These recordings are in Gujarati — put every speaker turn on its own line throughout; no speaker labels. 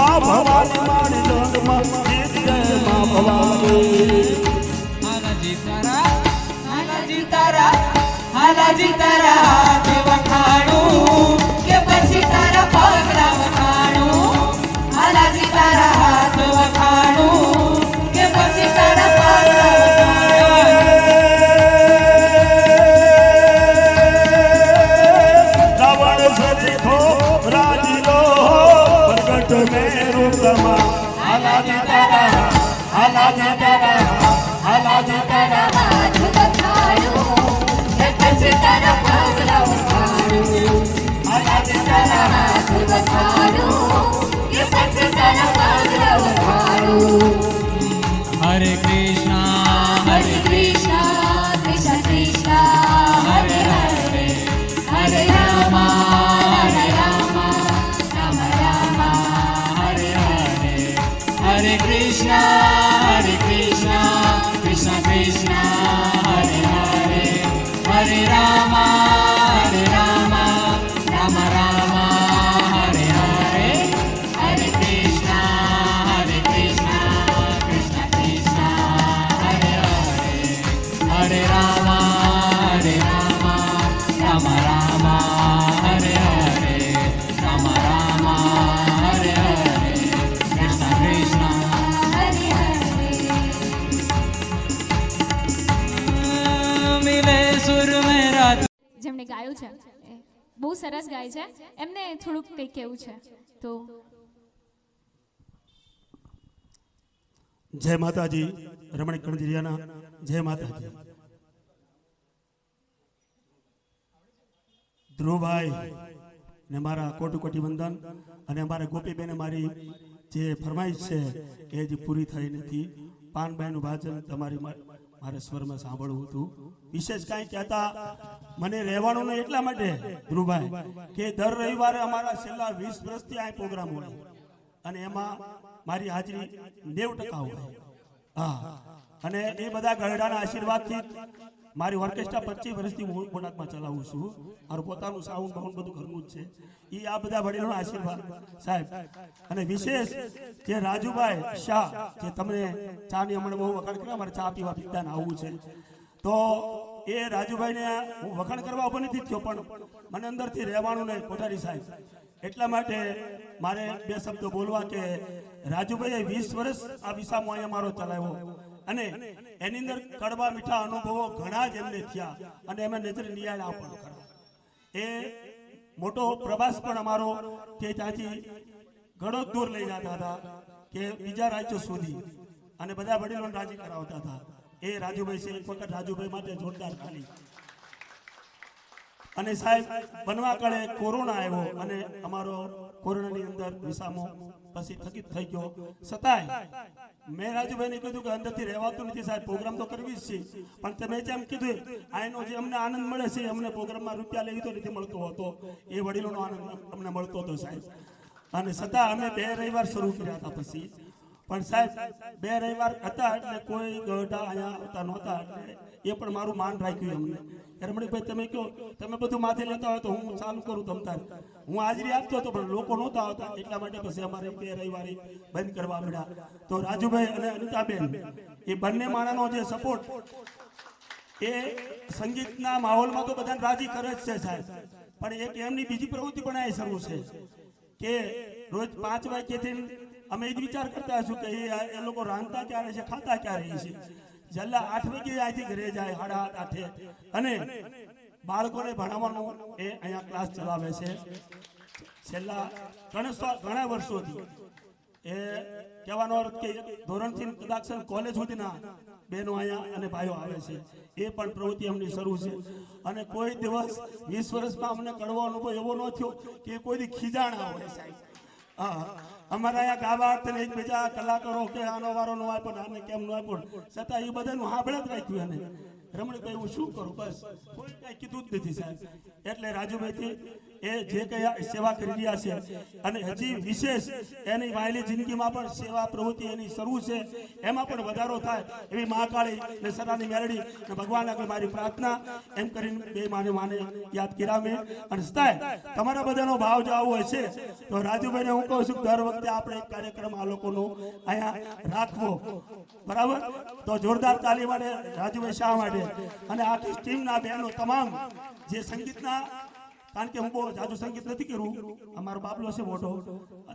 માની જંગમાં જીત દે મા ભવાની માની જંગમાં જીત દે મા ભવાની
હાલાજી તારા હાલાજી તારા હાલાજી તારા હાથ વખાણું કે પછી તારા પગલા વખાણું હાલાજી તારા હાથ વખાણું કે પછી તારા પગલા વખાણું
રાવણ સરીખો રાજીલો મેરુ બ્રહ્મા હાલાજી તારા હાલાજી તારા હાલાજી તારા
હાથ વખાણું કે પછી તારા પગલા વખાણું
હાલાજી તારા
હાથ વખાણું કે
ગાયું છે. બહુ સરસ ગાય છે. એમને થોડુંક કંઈક કેવું છે. તો
જય માતાજી રમણીક કણજરિયાના જય માતાજી. ધ્રુવભાઈ ને મારા કોટી કોટી વંદન અને અમારા ગોપીબેને મારી જે ફરમાઈશ છે એ હજી પૂરી થઈ નથી. પાનભાઈનું ભાજન તમારી મારે સ્વરમાં સાંભળવું હતું. વિશેષ કાંઈ કહેતા, મને રહેવાનું નહીં એટલા માટે, ધ્રુવભાઈ, કે દર રવિવારે અમારા છેલ્લા વીસ વર્ષથી આ પ્રોગ્રામ હોય. અને એમાં મારી હાજરી નેવ ટકા હોય. હા. અને એ બધા ગરડાના આશીર્વાદથી મારી ઓર્કેસ્ટ્રા પચીસ વર્ષથી હું બોટાદમાં ચલાવું છું. મારું પોતાનું સાઉન્ડ બાઉન્ડ બધું ઘરનું જ છે. એ આ બધા વડીલોના આશીર્વાદ. સાહેબ, અને વિશેષ જે રાજુભાઈ શાહ, જે તમને ચાની હમણાં બહુ વખાણ કર્યા મારે ચા પીવા પીતા ને આવવું છે. તો એ રાજુભાઈને હું વખાણ કરવા ઊભો નથી થયો, પણ મને અંદરથી રહેવાનું નહીં કોઠારી સાહેબ. એટલા માટે મારે બે શબ્દો બોલવા કે રાજુભાઈએ વીસ વર્ષ આ વિસામો અહીંયા મારો ચલાવ્યો. અને એની અંદર કડવા મીઠા અનુભવો ઘણા જ એમને થયા અને એમાં નજર નિયાળા પણ ખરા. એ મોટો પ્રવાસ પણ અમારો કે ત્યાંથી ઘણો દૂર લઈ જતા હતા કે બીજા રાજ્યો સુધી. અને બધા વડીલો રાજી કરાવતા હતા. એ રાજુભાઈ છે, એક વખત રાજુભાઈ માટે જોરદાર ખાલી. અને સાહેબ, બનવા કાળે કોરોના આવ્યો અને અમારો કોરોનાની અંદર વિસામો પછી થકી થઈ ગયો. છતાંય મેં રાજુભાઈને કીધું કે અંદરથી રહેવાતું નથી સાહેબ, પ્રોગ્રામ તો કરવી જ છે. પણ તમે જેમ કીધું આનો જે અમને આનંદ મળે છે અમને પ્રોગ્રામમાં રૂપિયા લેવી તો નથી મળતો હતો. એ વડીલોનો આનંદ અમને મળતો હતો સાહેબ. અને છતાં અમે બે રવિવાર શરૂ કર્યા હતા પછી. પણ સાહેબ, બે રવિવાર હતા એટલે કોઈ ગઢા અહીંયા આવતા નહોતા એટલે એ પણ મારું માન રાખ્યું અમને રમણીભાઈ તમે કહો, તમે બધું માથે લેતા હોય તો હું ચાલુ કરું તમતા હું હાજરી આપતો હતો પણ લોકો નહોતા આવતા એટલા માટે પછી અમારે બે રવિવારે બંધ કરવા મળ્યા. તો રાજુભાઈ અને અનિતાબેન, એ બંને માણાનો જે સપોર્ટ એ સંગીતના માહોલમાં તો બધાને રાજી કરે જ છે સાહેબ. પણ એક એમની બીજી પ્રવૃત્તિ પણ એ શરૂ છે કે રોજ પાંચ વાગ્યેથી અમે એ જ વિચાર કરતા હશું કે એ લોકો રાંધતા ક્યારે છે, ખાતા ક્યારે છે? છેલ્લા આઠ વાગે અહીંથી ઘરે જાય સાડા આઠ. આઠે અને બાળકોને ભણાવવાનો એ અહીંયા ક્લાસ ચલાવે છે. છેલ્લા ઘણા ઘણા વર્ષોથી. એ કહેવાનો અર્થ કે ધોરણથી કદાચ કોલેજ સુધીના બહેનો અહીંયા અને ભાઈઓ આવે છે. એ પણ પ્રવૃત્તિ અમની શરૂ છે. અને કોઈ દિવસ વીસ વર્ષમાં અમને કડવો અનુભવ એવો ન થયો કે કોઈ ખીજાણા હોય સાહેબ. હા. અમારા અહીંયા ગાવા એક બીજા કલાકારો કે આનો વારો નો આપ્યો આને કેમ નો આપ્યો છતાં એ બધાનું હાંભળે જ રાખ્યું એને. રમણીભાઈ, હું શું કરું? બસ. કોઈ કાંઈ કીધું જ નથી સાહેબ. એટલે રાજુભાઈથી એ જે કઈ સેવા કરી રહ્યા છે અને હજી વિશેષ એની વાયલી જિંદગીમાં પણ સેવા પ્રવૃત્તિ એની શરૂ છે. એમાં પણ વધારો થાય એવી મહાકાળી ને સદાની મેરડી ને ભગવાન આગળ મારી પ્રાર્થના એમ કરીને બે માને માને યાદ કર્યા મેં અને સ્થાય તમારા બધાનો ભાવ જો આવો હશે તો રાજુભાઈને હું કહું છું દર વખતે આપણે એક કાર્યક્રમ આ લોકોનો અહીંયા રાખવો. બરાબર? તો જોરદાર તાલી માટે રાજુભાઈ શાહ માટે. અને આખી ટીમના બહેનો તમામ જે સંગીતના કારણ કે હું બહુ જાજુ સંગીત નથી કર્યું. અમારો બાબલો છે મોટો.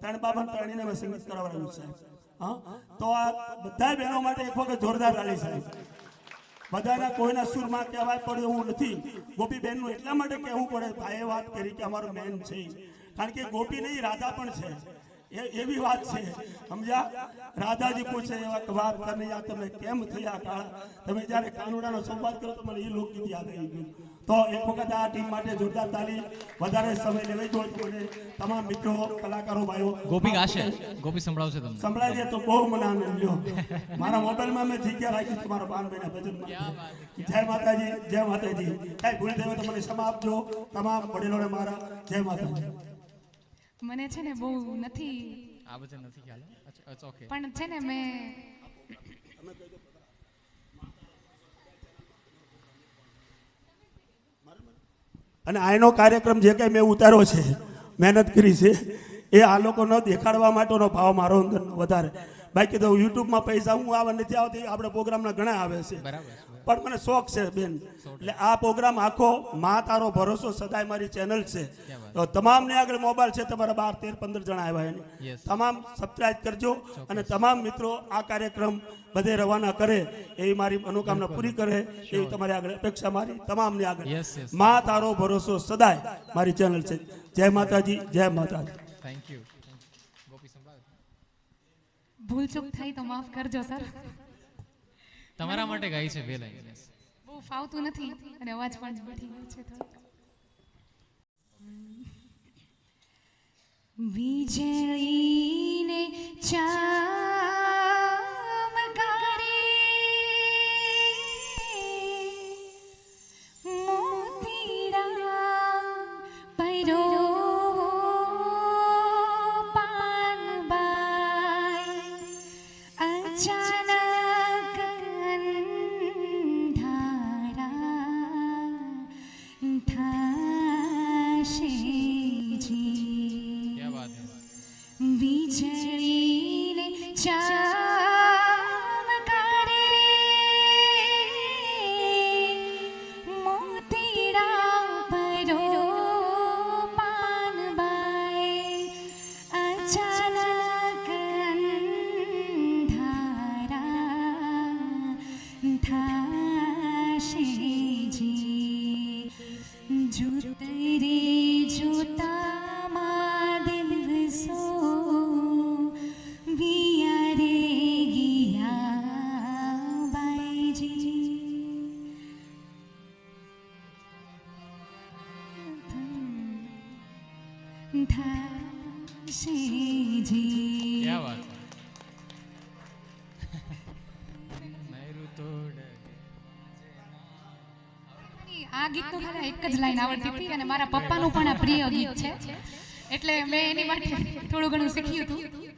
ત્રણ બાબા ત્રણેયને મેં સંગીત કરાવવાનું છે. તો આ બધા બહેનો માટે એક વખત જોરદાર તાલી સાહેબ બધાના કોઈના સુરમાં કહેવાય પડે એવું નથી. ગોપી ગોપીબેનનું એટલા માટે કહેવું પડે ભાઈએ વાત કરી કે અમારો મેન છે. કારણ કે ગોપી નહીં, રાધા પણ છે. એવી વાત છે. સમજ્યા? રાધાજી પૂછે એવા વાત કનૈયા તમે કેમ થયા કાળા? તમે જ્યારે કાનુડાનો સંવાદ કરો તો મને એ લોકગીત યાદ આવી ગયું. તો એક વખત આ ટીમ માટે જોરદાર તાલી વધારે સમય લેવાઈ ગયો મને તમામ મિત્રો કલાકારો ભાઈઓ
ગોપી ગાશે? ગોપી સંભળાવશે તમને.
સંભળાય છે તો બહુ મને આનંદ લ્યો મારા મોબાઈલમાં મેં જગ્યા રાખી છે મારા પાનભાઈના ભજનમાં. જય માતાજી જય માતાજી. કઈ ભૂલ થઈ તો મને ક્ષમા આપજો. તમામ વડીલોને મારા જય માતાજી.
મને છે ને બહુ નથી
આ બધે નથી ખ્યાલ અચ્છા અચ્છા ઓકે
પણ છે ને મેં
અને આનો કાર્યક્રમ જે કંઈ મેં ઉતાર્યો છે, મહેનત કરી છે, એ આ લોકો ન દેખાડવા માટેનો ભાવ મારો અંદર વધારે. બાકી તો યુટ્યુબમાં પૈસા હું આવે નથી આવતી આપણે પ્રોગ્રામના ઘણા આવે છે. પણ મને શોખ છે બેન. એટલે આ પ્રોગ્રામ આખો માં તારો ભરોસો સદાય મારી ચેનલ છે. તો તમામને આગળ મોબાઈલ છે તમારા બાર તેર પંદર જણા આવ્યા એને. તમામ સબસ્ક્રાઇબ કરજો અને તમામ મિત્રો આ કાર્યક્રમ બધે રવાના કરે એવી મારી મનોકામના પૂરી કરે એવી તમારી આગળ અપેક્ષા મારી તમામને આગળ. માં તારો ભરોસો સદાય મારી ચેનલ છે. જય માતાજી જય માતાજી.
થેન્ક યુ
ભૂલ ચૂક થઈ તો માફ કરજો સર.
તમારા માટે ગાઈ છે બે લાઈન
બહુ ફાવતું નથી અને અવાજ પણ બેઠી ગયો છે થોડો વીજળીને ચામકારે
পান বাই। আচ্ছা
આ ગીત તો મને એક જ લાઈન આવડતી હતી અને મારા પપ્પાનું પણ આ પ્રિય ગીત છે. એટલે મેં એની માટે થોડું ઘણું શીખ્યું હતું.